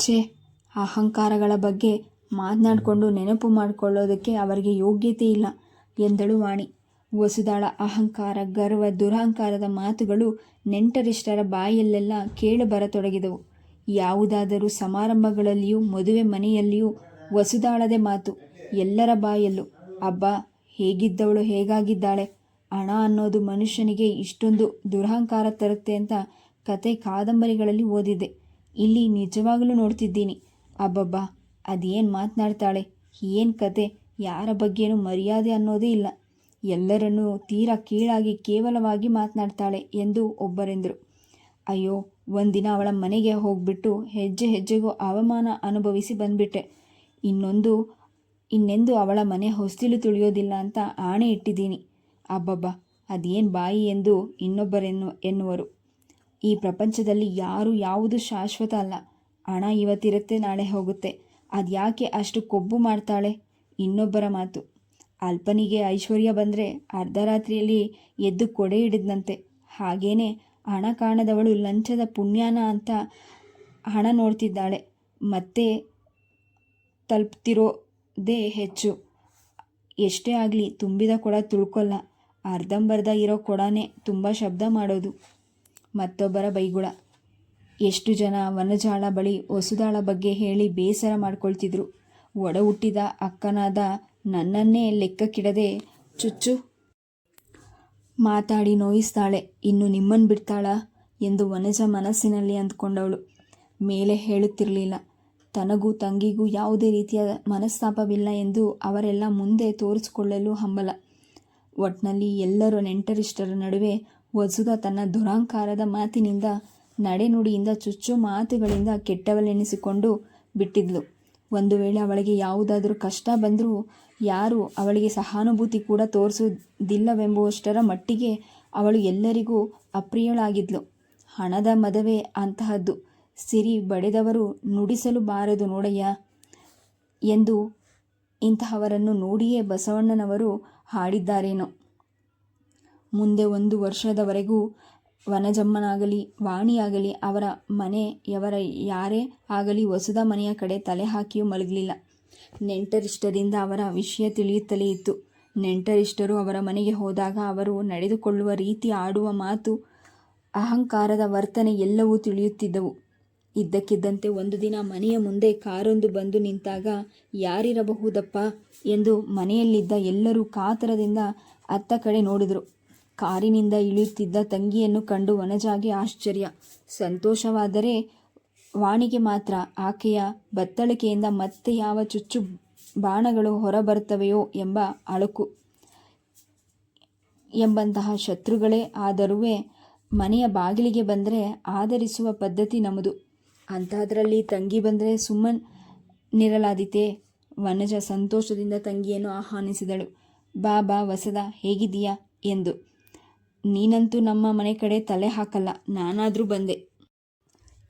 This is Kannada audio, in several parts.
ಛೇ ಅಹಂಕಾರಗಳ ಬಗ್ಗೆ ಮಾತನಾಡಿಕೊಂಡು ನೆನಪು ಮಾಡಿಕೊಳ್ಳೋದಕ್ಕೆ ಅವರಿಗೆ ಯೋಗ್ಯತೆ ಇಲ್ಲ, ಎಂದಳು ವಾಣಿ. ವಸುದಾಳ ಅಹಂಕಾರ, ಗರ್ವ, ದುರಹಂಕಾರದ ಮಾತುಗಳು ನೆಂಟರಿಷ್ಟರ ಬಾಯಲ್ಲೆಲ್ಲ ಕೇಳಬರತೊಡಗಿದವು. ಯಾವುದಾದರೂ ಸಮಾರಂಭಗಳಲ್ಲಿಯೂ, ಮದುವೆ ಮನೆಯಲ್ಲಿಯೂ ವಸುದಾಳದೆ ಮಾತು ಎಲ್ಲರ ಬಾಯಲ್ಲೂ, ಅಬ್ಬಾ, ಹೇಗಿದ್ದವಳು ಹೇಗಾಗಿದ್ದಾಳೆ? ಹಣ ಅನ್ನೋದು ಮನುಷ್ಯನಿಗೆ ಇಷ್ಟೊಂದು ದುರಹಂಕಾರ ತರುತ್ತೆ ಅಂತ ಕತೆ ಕಾದಂಬರಿಗಳಲ್ಲಿ ಓದಿದ್ದೆ. ಇಲ್ಲಿ ನಿಜವಾಗಲೂ ನೋಡ್ತಿದ್ದೀನಿ. ಅಬ್ಬಬ್ಬಾ, ಅದೇನು ಮಾತನಾಡ್ತಾಳೆ? ಏನು ಕತೆ? ಯಾರ ಬಗ್ಗೆನೂ ಮರ್ಯಾದೆ ಅನ್ನೋದೇ ಇಲ್ಲ. ಎಲ್ಲರನ್ನೂ ತೀರಾ ಕೀಳಾಗಿ ಕೇವಲವಾಗಿ ಮಾತನಾಡ್ತಾಳೆ ಎಂದು ಒಬ್ಬರೆಂದರು. ಅಯ್ಯೋ, ಒಂದಿನ ಅವಳ ಮನೆಗೆ ಹೋಗ್ಬಿಟ್ಟು ಹೆಜ್ಜೆ ಹೆಜ್ಜೆಗೂ ಅವಮಾನ ಅನುಭವಿಸಿ ಬಂದ್ಬಿಟ್ಟೆ. ಇನ್ನೊಂದು, ಇನ್ನೆಂದು ಅವಳ ಮನೆ ಹೊಸ್ತಿಲು ತುಳಿಯೋದಿಲ್ಲ ಅಂತ ಆಣೆ ಇಟ್ಟಿದ್ದೀನಿ. ಅಬ್ಬಬ್ಬ, ಅದೇನು ಬಾಯಿ ಎಂದು ಇನ್ನೊಬ್ಬರೆನ್ನು ಎನ್ನುವರು. ಈ ಪ್ರಪಂಚದಲ್ಲಿ ಯಾರು ಯಾವುದು ಶಾಶ್ವತ ಅಲ್ಲ. ಹಣ ಇವತ್ತಿರುತ್ತೆ, ನಾಳೆ ಹೋಗುತ್ತೆ. ಅದ್ಯಾಕೆ ಅಷ್ಟು ಕೊಬ್ಬು ಮಾಡ್ತಾಳೆ? ಇನ್ನೊಬ್ಬರ ಮಾತು. ಅಲ್ಪನಿಗೆ ಐಶ್ವರ್ಯ ಬಂದರೆ ಅರ್ಧರಾತ್ರಿಯಲ್ಲಿ ಎದ್ದು ಕೊಡೆ ಹಿಡಿದಂತೆ ಹಾಗೇನೆ ಹಣ ಕಾಣದವಳು ಲಂಚದ ಪುಣ್ಯಾನ ಅಂತ ಹಣ ನೋಡ್ತಿದ್ದಾಳೆ. ಮತ್ತೆ ತಲುಪ್ತಿರೋದೇ ಹೆಚ್ಚು. ಎಷ್ಟೇ ಆಗಲಿ ತುಂಬಿದ ಕೊಡ ತುಳ್ಕೊಲ್ಲ. ಅರ್ಧಂಬರ್ಧ ಇರೋ ಕೊಡನೇ ತುಂಬ ಶಬ್ದ ಮಾಡೋದು. ಮತ್ತೊಬ್ಬರ ಬೈಗುಳ. ಎಷ್ಟು ಜನ ವನಜಾಳ ಬಳಿ ಹೊಸುದಾಳ ಬಗ್ಗೆ ಹೇಳಿ ಬೇಸರ ಮಾಡ್ಕೊಳ್ತಿದ್ರು. ಒಡ ಹುಟ್ಟಿದ ಅಕ್ಕನಾದ ನನ್ನನ್ನೇ ಲೆಕ್ಕಕ್ಕಿಡದೆ ಚುಚ್ಚು. ಮಾತಾಡಿ ನೋಯಿಸ್ತಾಳೆ. ಇನ್ನು ನಿಮ್ಮನ್ನು ಬಿಡ್ತಾಳ ಎಂದು ವನಜ ಮನಸ್ಸಿನಲ್ಲಿ ಅಂದ್ಕೊಂಡವಳು. ಮೇಲೆ ಹೇಳುತ್ತಿರಲಿಲ್ಲ. ತನಗೂ ತಂಗಿಗೂ ಯಾವುದೇ ರೀತಿಯ ಮನಸ್ತಾಪವಿಲ್ಲ ಎಂದು ಅವರೆಲ್ಲ ಮುಂದೆ ತೋರಿಸಿಕೊಳ್ಳಲು ಹಂಬಲ. ಒಟ್ನಲ್ಲಿ ಎಲ್ಲರೂ ನೆಂಟರಿಷ್ಟರ ನಡುವೆ ವಸುದ ತನ್ನ ದುರಾಂಕಾರದ ಮಾತಿನಿಂದ, ನಡೆನುಡಿಯಿಂದ, ಚುಚ್ಚು ಮಾತುಗಳಿಂದ ಕೆಟ್ಟವಳೆನಿಸಿಕೊಂಡು ಬಿಟ್ಟಿದ್ಲು. ಒಂದು ವೇಳೆ ಅವಳಿಗೆ ಯಾವುದಾದರೂ ಕಷ್ಟ ಬಂದರೂ ಯಾರು ಅವಳಿಗೆ ಸಹಾನುಭೂತಿ ಕೂಡ ತೋರಿಸುವುದಿಲ್ಲವೆಂಬುವಷ್ಟರ ಮಟ್ಟಿಗೆ ಅವಳು ಎಲ್ಲರಿಗೂ ಅಪ್ರಿಯಳಾಗಿದ್ಲು. ಹಣದ ಮದವೇ ಅಂತಹದ್ದು, ಸಿರಿ ಬಡೆದವರು ನುಡಿಸಲು ಬಾರದು ನೋಡಯ್ಯ ಎಂದು ಇಂತಹವರನ್ನು ನೋಡಿಯೇ ಬಸವಣ್ಣನವರು ಹಾಡಿದ್ದಾರೇನೋ. ಮುಂದೆ ಒಂದು ವರ್ಷದವರೆಗೂ ವನಜಮ್ಮನಾಗಲಿ, ವಾಣಿಯಾಗಲಿ, ಅವರ ಮನೆಯವರ ಯಾರೇ ಆಗಲಿ ಹೊಸದ ಮನೆಯ ಕಡೆ ತಲೆ ಹಾಕಿಯೂ ಮಲಗಲಿಲ್ಲ. ನೆಂಟರಿಷ್ಟರಿಂದ ಅವರ ವಿಷಯ ತಿಳಿಯುತ್ತಲೇ ಇತ್ತು. ನೆಂಟರಿಷ್ಟರು ಅವರ ಮನೆಗೆ ಹೋದಾಗ ಅವರು ನಡೆದುಕೊಳ್ಳುವ ರೀತಿ ಆಡುವ ಮಾತು, ಅಹಂಕಾರದ ವರ್ತನೆ ಎಲ್ಲವೂ ತಿಳಿಯುತ್ತಿದ್ದವು. ಇದ್ದಕ್ಕಿದ್ದಂತೆ ಒಂದು ದಿನ ಮನೆಯ ಮುಂದೆ ಕಾರೊಂದು ಬಂದು ನಿಂತಾಗ, ಯಾರಿರಬಹುದಪ್ಪ? ಎಂದು ಮನೆಯಲ್ಲಿದ್ದ ಎಲ್ಲರೂ ಕಾತರದಿಂದ ಅತ್ತ ಕಡೆ ನೋಡಿದರು. ಕಾರಿನಿಂದ ಇಳಿಯುತ್ತಿದ್ದ ತಂಗಿಯನ್ನು ಕಂಡು ವನಜಾಗಿ ಆಶ್ಚರ್ಯ. ಸಂತೋಷವಾದರೆ ವಾಣಿಗೆ ಮಾತ್ರ. ಆಕೆಯ ಬತ್ತಳಿಕೆಯಿಂದ ಮತ್ತೆ ಯಾವ ಚುಚ್ಚು ಬಾಣಗಳು ಹೊರಬರುತ್ತವೆಯೋ ಎಂಬ ಅಳುಕು ಎಂಬಂತಹ ಶತ್ರುಗಳೇ ಆದರೂ ಮನೆಯ ಬಾಗಿಲಿಗೆ ಬಂದರೆ ಆಧರಿಸುವ ಪದ್ಧತಿ ನಮ್ಮದು. ಅಂಥದ್ರಲ್ಲಿ ತಂಗಿ ಬಂದರೆ ಸುಮ್ಮನಿರಲಾದೀತೆ ವನಜ ಸಂತೋಷದಿಂದ ತಂಗಿಯನ್ನು ಆಹ್ವಾನಿಸಿದಳು. ಬಾ ಬಾ ವಸದ ಹೇಗಿದೀಯಾ ಎಂದು. ನೀನಂತೂ ನಮ್ಮ ಮನೆ ಕಡೆ ತಲೆ ಹಾಕಲ್ಲ, ನಾನಾದರೂ ಬಂದೆ.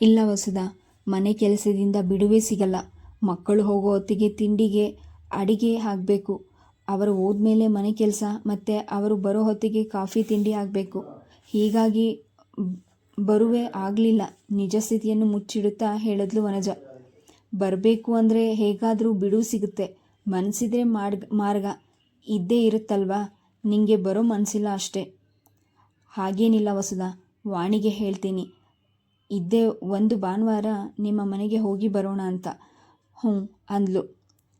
ಇಲ್ಲ ವಸುದ ಮನೆ ಕೆಲಸದಿಂದ ಬಿಡುವೆ ಸಿಗಲ್ಲ. ಮಕ್ಕಳು ಹೋಗೋ ಹೊತ್ತಿಗೆ ತಿಂಡಿಗೆ, ಅಡಿಗೆ ಆಗಬೇಕು. ಅವರು ಹೋದ್ಮೇಲೆ ಮನೆ ಕೆಲಸ, ಮತ್ತು ಅವರು ಬರೋ ಹೊತ್ತಿಗೆ ಕಾಫಿ ತಿಂಡಿ ಆಗಬೇಕು. ಹೀಗಾಗಿ ಬರುವೆ ಆಗಲಿಲ್ಲ. ನಿಜ ಸ್ಥಿತಿಯನ್ನು ಮುಚ್ಚಿಡುತ್ತಾ ಹೇಳಿದ್ಲು ವನಜ. ಬರಬೇಕು ಅಂದರೆ ಹೇಗಾದರೂ ಬಿಡುವು ಸಿಗುತ್ತೆ. ಮನಸ್ಸಿದ್ರೆ ಮಾರ್ಗ ಮಾರ್ಗ. ಇದ್ದೇ ಇರುತ್ತಲ್ವಾ? ನಿಂಗೆ ಬರೋ ಮನಸ್ಸಿಲ್ಲ ಅಷ್ಟೇ. ಹಾಗೇನಿಲ್ಲ ವಸುದ ವಾಣಿಗೆ ಹೇಳ್ತೀನಿ. ಇದ್ದೇ ಒಂದು ಭಾನುವಾರ ನಿಮ್ಮ ಮನೆಗೆ ಹೋಗಿ ಬರೋಣ ಅಂತ. ಹ್ಞೂ, ಅಂದ್ಲು.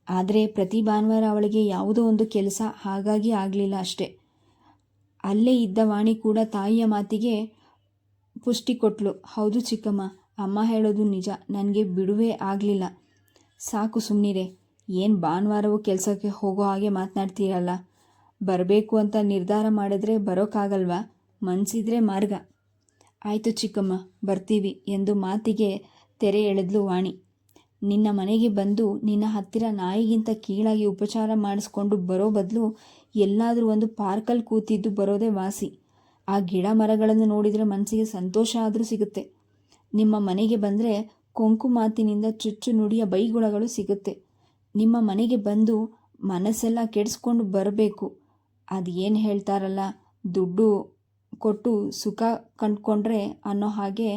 ಆದರೆ ಪ್ರತಿ ಭಾನುವಾರ ಅವಳಿಗೆ ಯಾವುದೋ ಒಂದು ಕೆಲಸ ಹಾಗಾಗಿ ಆಗಲಿಲ್ಲ ಅಷ್ಟೆ. ಅಲ್ಲೇ ಇದ್ದ ವಾಣಿ ಕೂಡ ತಾಯಿಯ ಮಾತಿಗೆ ಪುಷ್ಟಿ ಕೊಟ್ಲು. ಹೌದು ಚಿಕ್ಕಮ್ಮ, ಅಮ್ಮ ಹೇಳೋದು ನಿಜ. ನನಗೆ ಬಿಡುವೇ ಆಗಲಿಲ್ಲ. ಸಾಕು ಸುಮ್ಮನಿರೆ ಏನು ಭಾನುವಾರವೂ ಕೆಲಸಕ್ಕೆ ಹೋಗೋ ಹಾಗೆ ಮಾತನಾಡ್ತೀರಲ್ಲ? ಬರಬೇಕು ಅಂತ ನಿರ್ಧಾರ ಮಾಡಿದ್ರೆ ಬರೋಕ್ಕಾಗಲ್ವಾ? ಮನಸ್ಸಿದ್ರೆ ಮಾರ್ಗ. ಆಯಿತು ಚಿಕ್ಕಮ್ಮ, ಬರ್ತೀವಿ ಎಂದು ಮಾತಿಗೆ ತೆರೆ ಎಳೆದ್ಲು ವಾಣಿ. ನಿನ್ನ ಮನೆಗೆ ಬಂದು ನಿನ್ನ ಹತ್ತಿರ ನಾಯಿಗಿಂತ ಕೀಳಾಗಿ ಉಪಚಾರ ಮಾಡಿಸ್ಕೊಂಡು ಬರೋ ಬದಲು ಎಲ್ಲಾದರೂ ಒಂದು ಪಾರ್ಕಲ್ಲಿ ಕೂತಿದ್ದು ಬರೋದೇ ವಾಸಿ. ಆ ಗಿಡ ಮರಗಳನ್ನು ನೋಡಿದರೆ ಮನಸ್ಸಿಗೆ ಸಂತೋಷ ಆದರೂ ಸಿಗುತ್ತೆ. ನಿಮ್ಮ ಮನೆಗೆ ಬಂದರೆ ಕೊಂಕು ಮಾತಿನಿಂದ ಚುಚ್ಚು ನುಡಿಯ ಬೈಗುಳಗಳು ಸಿಗುತ್ತೆ. ನಿಮ್ಮ ಮನೆಗೆ ಬಂದು ಮನಸ್ಸೆಲ್ಲ ಕೆಡಿಸ್ಕೊಂಡು ಬರಬೇಕು. ಅದು ಏನು ಹೇಳ್ತಾರಲ್ಲ, ದುಡ್ಡು ಕೊಟ್ಟು ಸುಖ ಕಂಡ್ಕೊಂಡ್ರೆ ಅನ್ನೋ ಹಾಗೆ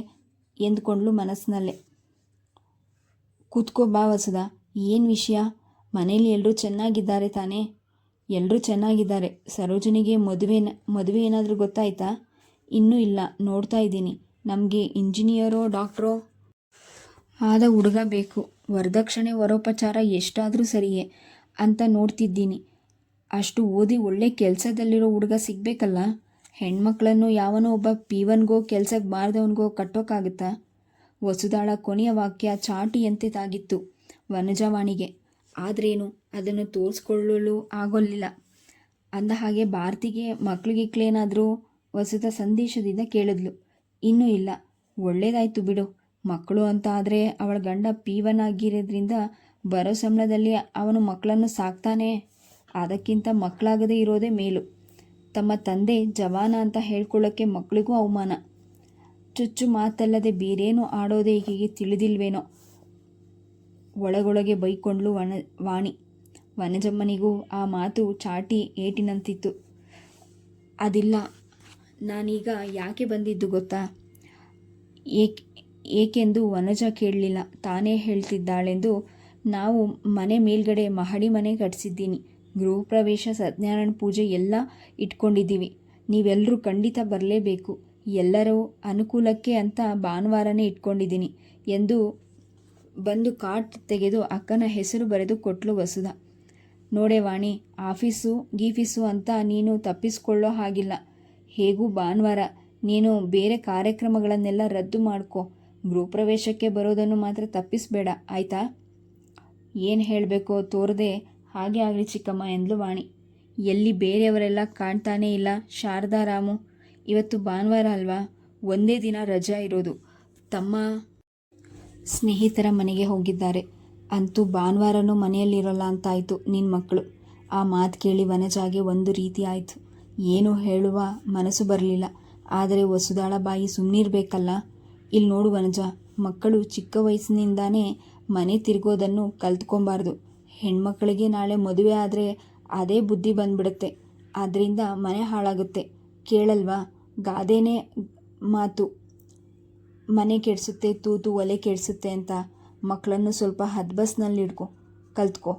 ಎಂದ್ಕೊಂಡ್ಲು ಮನಸ್ಸಿನಲ್ಲೇ. ಕೂತ್ಕೋ ಬಾ ವಸುದ ಏನು ವಿಷಯ? ಮನೇಲಿ ಎಲ್ಲರೂ ಚೆನ್ನಾಗಿದ್ದಾರೆ ತಾನೇ? ಎಲ್ಲರೂ ಚೆನ್ನಾಗಿದ್ದಾರೆ. ಸರೋಜನಿಗೆ ಮದುವೆ ಮದುವೆ ಏನಾದರೂ ಗೊತ್ತಾಯ್ತಾ? ಇನ್ನೂ ಇಲ್ಲ, ನೋಡ್ತಾ ಇದ್ದೀನಿ. ನಮಗೆ ಇಂಜಿನಿಯರೋ, ಡಾಕ್ಟ್ರೋ? ಆದ ಹುಡುಗ ಬೇಕು. ವರದಕ್ಷಿಣೆ, ವರೋಪಚಾರ ಎಷ್ಟಾದರೂ ಸರಿಯೇ ಅಂತ ನೋಡ್ತಿದ್ದೀನಿ. ಅಷ್ಟು ಓದಿ ಒಳ್ಳೆ ಕೆಲಸದಲ್ಲಿರೋ ಹುಡುಗ ಸಿಗಬೇಕಲ್ಲ? ಹೆಣ್ಮಕ್ಳನ್ನು ಯಾವನೋ ಒಬ್ಬ ಪೀವನ್ಗೋ ಕೆಲ್ಸಕ್ಕೆ ಬಾರ್ದವನಿಗೋ ಕಟ್ಟೋಕ್ಕಾಗುತ್ತಾ ವಸುದಾಳ ಕೊನೆಯ ವಾಕ್ಯ ಚಾಟಿಯಂತೆ ತಾಗಿತ್ತು ವನಜವಾಣಿಗೆ. ಆದ್ರೇನು? ಅದನ್ನು ತೋರಿಸ್ಕೊಳ್ಳಲು ಆಗೋಲಿಲ್ಲ ಅಂದ ಹಾಗೆ ಭಾರತಿಗೆ ಮಕ್ಳಿಗಿಕ್ಲೇನಾದರೂ ವಸುದ ಸಂದೇಶದಿಂದ ಕೇಳಿದ್ಲು. ಇನ್ನೂ ಇಲ್ಲ. ಒಳ್ಳೇದಾಯ್ತು ಬಿಡು. ಮಕ್ಕಳು ಅಂತ ಆದರೆ ಅವಳ ಗಂಡ ಪೀವನಾಗಿರೋದ್ರಿಂದ ಬರೋ ಸಂಬಳದಲ್ಲಿ ಅವನು ಮಕ್ಕಳನ್ನು ಸಾಕ್ತಾನೆ. ಅದಕ್ಕಿಂತ ಮಕ್ಕಳಾಗದೇ ಇರೋದೇ ಮೇಲು. ತಮ್ಮ ತಂದೆ ಜವಾನ ಅಂತ ಹೇಳ್ಕೊಳ್ಳೋಕ್ಕೆ ಮಕ್ಕಳಿಗೂ ಅವಮಾನ. ಚುಚ್ಚು ಮಾತಲ್ಲದೆ ಬೇರೇನು ಆಡೋದೇ ಈಕೆಗೆ ತಿಳಿದಿಲ್ವೇನೋ. ಒಳಗೊಳಗೆ ಬೈಕೊಂಡ್ಲು ವನ ವಾಣಿ. ವನಜಮ್ಮನಿಗೂ ಆ ಮಾತು ಚಾಟಿ ಏಟಿನಂತಿತ್ತು. ಅದಿಲ್ಲ. ನಾನೀಗ ಯಾಕೆ ಬಂದಿದ್ದು ಗೊತ್ತಾ? ಏಕೆ, ಏಕೆಂದು ವನಜ ಕೇಳಲಿಲ್ಲ. ತಾನೇ ಹೇಳ್ತಿದ್ದಾಳೆಂದು ನಾವು ಮನೆ ಮೇಲ್ಗಡೆ ಮಹಡಿ ಮನೆ ಕಟ್ಸಿದ್ದೀನಿ. ಗೃಹ ಪ್ರವೇಶ ಸತ್ಯನಾರಾಯಣ ಪೂಜೆ ಎಲ್ಲ ಇಟ್ಕೊಂಡಿದ್ದೀವಿ. ನೀವೆಲ್ಲರೂ ಖಂಡಿತ ಬರಲೇಬೇಕು. ಎಲ್ಲರೂ ಅನುಕೂಲಕ್ಕೆ ಅಂತ ಭಾನುವಾರನೇ ಇಟ್ಕೊಂಡಿದ್ದೀನಿ ಎಂದು ಬಂದು ಕಾರ್ಡ್ ತೆಗೆದು ಅಕ್ಕನ ಹೆಸರು ಬರೆದು ಕೊಟ್ಲು ವಸುಧ. ನೋಡೆ ವಾಣಿ, ಆಫೀಸು ಗೀಫೀಸು ಅಂತ ನೀನು ತಪ್ಪಿಸ್ಕೊಳ್ಳೋ ಹಾಗಿಲ್ಲ. ಹೇಗೂ ಭಾನುವಾರ, ನೀನು ಬೇರೆ ಕಾರ್ಯಕ್ರಮಗಳನ್ನೆಲ್ಲ ರದ್ದು ಮಾಡ್ಕೊ. ಗೃಹಪ್ರವೇಶಕ್ಕೆ ಬರೋದನ್ನು ಮಾತ್ರ ತಪ್ಪಿಸ್ಬೇಡ, ಆಯ್ತಾ? ಏನು ಹೇಳಬೇಕೋ ತೋರದೆ ಹಾಗೆ ಆಗಲಿ ಚಿಕ್ಕಮ್ಮ, ಎಂದ್ಲು ವಾಣಿ. ಎಲ್ಲಿ ಬೇರೆಯವರೆಲ್ಲ ಕಾಣ್ತಾನೇ ಇಲ್ಲ. ಶಾರದಾ, ರಾಮು, ಇವತ್ತು ಭಾನುವಾರ ಅಲ್ವಾ? ಒಂದೇ ದಿನ ರಜಾ ಇರೋದು. ತಮ್ಮ ಸ್ನೇಹಿತರ ಮನೆಗೆ ಹೋಗಿದ್ದಾರೆ. ಅಂತೂ ಭಾನುವಾರನೂ ಮನೆಯಲ್ಲಿರೋಲ್ಲ ಅಂತಾಯಿತು ನಿನ್ನ ಮಕ್ಕಳು ಆ ಮಾತು ಕೇಳಿ ವನಜಾಗೆ ಒಂದು ರೀತಿ ಆಯಿತು. ಏನು ಹೇಳುವ ಮನಸ್ಸು ಬರಲಿಲ್ಲ. ಆದರೆ ವಸುದಾಳ ಬಾಯಿ ಸುಮ್ಮನಿರ್ಬೇಕಲ್ಲ ಇಲ್ಲಿ ನೋಡು ವನಜ, ಮಕ್ಕಳು ಚಿಕ್ಕ ವಯಸ್ಸಿನಿಂದಾನೇ ಮನೆ ತಿರುಗೋದನ್ನು ಕಲ್ತ್ಕೊಬಾರ್ದು. ಹೆಣ್ಮಕ್ಳಿಗೆ ನಾಳೆ ಮದುವೆ ಆದರೆ ಅದೇ ಬುದ್ಧಿ ಬಂದ್ಬಿಡುತ್ತೆ. ಆದ್ದರಿಂದ ಮನೆ ಹಾಳಾಗುತ್ತೆ. ಕೇಳಲ್ವಾ? ಗಾದೆನೇ ಮಾತು. ಮನೆ ಕೆಡಿಸುತ್ತೆ, ತೂತು ಒಲೆ ಕೆಡಿಸುತ್ತೆ ಅಂತ. ಮಕ್ಕಳನ್ನು ಸ್ವಲ್ಪ ಹದ್ಬಸ್ನಲ್ಲಿ ಇಡ್ಕೊ, ಕಲ್ತ್ಕೊ.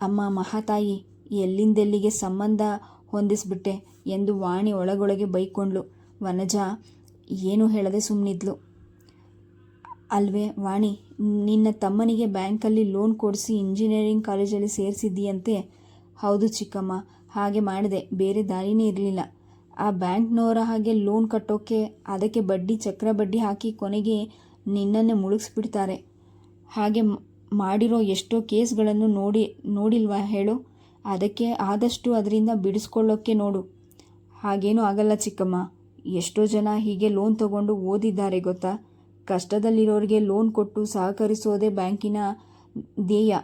ಅಮ್ಮ, ಮಹಾತಾಯಿ, ಎಲ್ಲಿಂದೆಲ್ಲಿಗೆ ಸಂಬಂಧ ಹೊಂದಿಸ್ಬಿಟ್ಟೆ ಎಂದು ವಾಣಿ ಒಳಗೊಳಗೆ ಬೈಕೊಂಡ್ಲು. ವನಜ, ಏನು ಹೇಳದೆ ಸುಮ್ಮನಿದ್ಲು ಅಲ್ವೇ, ವಾಣಿ, ನಿನ್ನ ತಮ್ಮನಿಗೆ ಬ್ಯಾಂಕಲ್ಲಿ ಲೋನ್ ಕೊಡಿಸಿ ಇಂಜಿನಿಯರಿಂಗ್ ಕಾಲೇಜಲ್ಲಿ ಸೇರಿಸಿದ್ದೀಯಂತೆ? ಹೌದು ಚಿಕ್ಕಮ್ಮ, ಹಾಗೆ ಮಾಡಿದೆ, ಬೇರೆ ದಾರಿನೇ ಇರಲಿಲ್ಲ. ಆ ಬ್ಯಾಂಕ್ನವರ ಹಾಗೆ ಲೋನ್ ಕಟ್ಟೋಕ್ಕೆ ಅದಕ್ಕೆ ಬಡ್ಡಿ ಚಕ್ರ ಬಡ್ಡಿ ಹಾಕಿ ಕೊನೆಗೆ ನಿನ್ನನ್ನೇ ಮುಳುಗಿಸ್ಬಿಡ್ತಾರೆ. ಹಾಗೆ ಮಾಡಿರೋ ಎಷ್ಟೋ ಕೇಸ್ಗಳನ್ನು ನೋಡಿ, ನೋಡಿಲ್ವಾ ಹೇಳು? ಅದಕ್ಕೆ ಆದಷ್ಟು ಅದರಿಂದ ಬಿಡಿಸ್ಕೊಳ್ಳೋಕ್ಕೆ ನೋಡು. ಹಾಗೇನೂ ಆಗಲ್ಲ ಚಿಕ್ಕಮ್ಮ. ಎಷ್ಟೋ ಜನ ಹೀಗೆ ಲೋನ್ ತಗೊಂಡು ಓದಿದ್ದಾರೆ ಗೊತ್ತಾ? ಕಷ್ಟದಲ್ಲಿರೋರಿಗೆ ಲೋನ್ ಕೊಟ್ಟು ಸಹಕರಿಸೋದೇ ಬ್ಯಾಂಕಿನ ಧ್ಯೇಯ.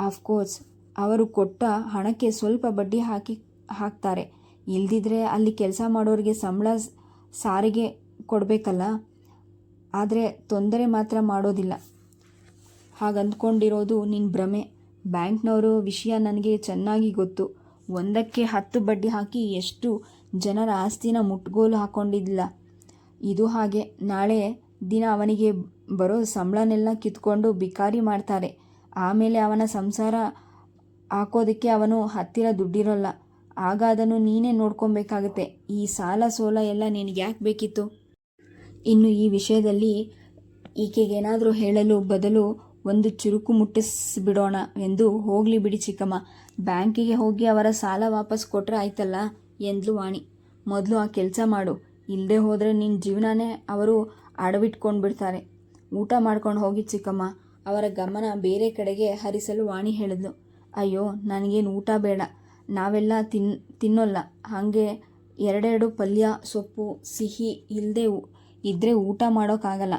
ಆಫ್ಕೋರ್ಸ್ ಅವರು ಕೊಟ್ಟ ಹಣಕ್ಕೆ ಸ್ವಲ್ಪ ಬಡ್ಡಿ ಹಾಕಿ, ಹಾಕ್ತಾರೆ. ಇಲ್ದಿದ್ರೆ ಅಲ್ಲಿ ಕೆಲಸ ಮಾಡೋರಿಗೆ ಸಂಬಳ ಸಾರಿಗೆ ಕೊಡಬೇಕಲ್ಲ? ಆದರೆ ತೊಂದರೆ ಮಾತ್ರ ಮಾಡೋದಿಲ್ಲ. ಹಾಗಂದ್ಕೊಂಡಿರೋದು ನಿನ್ನ ಭ್ರಮೆ. ಬ್ಯಾಂಕ್ನವರು ವಿಷಯ ನನಗೆ ಚೆನ್ನಾಗಿ ಗೊತ್ತು. ಒಂದಕ್ಕೆ ಹತ್ತು ಬಡ್ಡಿ ಹಾಕಿ ಎಷ್ಟು ಜನರ ಆಸ್ತಿನ ಮುಟ್ಗೋಲು ಹಾಕ್ಕೊಂಡಿದ್ದಿಲ್ಲ ಇದು ಹಾಗೆ. ನಾಳೆ ದಿನ ಅವನಿಗೆ ಬರೋ ಸಂಬಳನೆಲ್ಲ ಕಿತ್ಕೊಂಡು ಬಿಕಾರಿ ಮಾಡ್ತಾರೆ. ಆಮೇಲೆ ಅವನ ಸಂಸಾರ ಹಾಕೋದಕ್ಕೆ ಅವನು ಹತ್ತಿರ ದುಡ್ಡಿರೋಲ್ಲ. ಆಗ ಅದನ್ನು ನೀನೇ ನೋಡ್ಕೊಬೇಕಾಗತ್ತೆ. ಈ ಸಾಲ ಸೋಲ ಎಲ್ಲ ನಿನಗೆ ಯಾಕೆ ಬೇಕಿತ್ತು? ಇನ್ನು ಈ ವಿಷಯದಲ್ಲಿ ಈಕೆಗೇನಾದರೂ ಹೇಳಲು ಬದಲು ಒಂದು ಚುರುಕು ಮುಟ್ಟಿಸ್ಬಿಡೋಣ ಎಂದು ಹೋಗಲಿ ಬಿಡಿ ಚಿಕ್ಕಮ್ಮ. ಬ್ಯಾಂಕಿಗೆ ಹೋಗಿ ಅವರ ಸಾಲ ವಾಪಸ್ ಕೊಟ್ಟರೆ ಆಯ್ತಲ್ಲ? ಎಂದ್ಲು ವಾಣಿ. ಮೊದಲು ಆ ಕೆಲಸ ಮಾಡು. ಇಲ್ಲದೆ ಹೋದರೆ ನಿನ್ನ ಜೀವನನೇ ಅವರು ಅಡವಿಟ್ಕೊಂಡು ಬಿಡ್ತಾರೆ ಊಟ ಮಾಡ್ಕೊಂಡು ಹೋಗಿ ಚಿಕ್ಕಮ್ಮ, ಅವರ ಗಮನ ಬೇರೆ ಕಡೆಗೆ ಹರಿಸಲು ವಾಣಿ ಹೇಳಿದ್ಲು. ಅಯ್ಯೋ, ನನಗೇನು ಊಟ ಬೇಡ. ನಾವೆಲ್ಲ ತಿನ್, ತಿನ್ನೋಲ್ಲ. ಹಾಗೆ ಎರಡೆರಡು ಪಲ್ಯ, ಸೊಪ್ಪು, ಸಿಹಿ ಇಲ್ಲದೆ ಇದ್ದರೆ ಊಟ ಮಾಡೋಕ್ಕಾಗಲ್ಲ.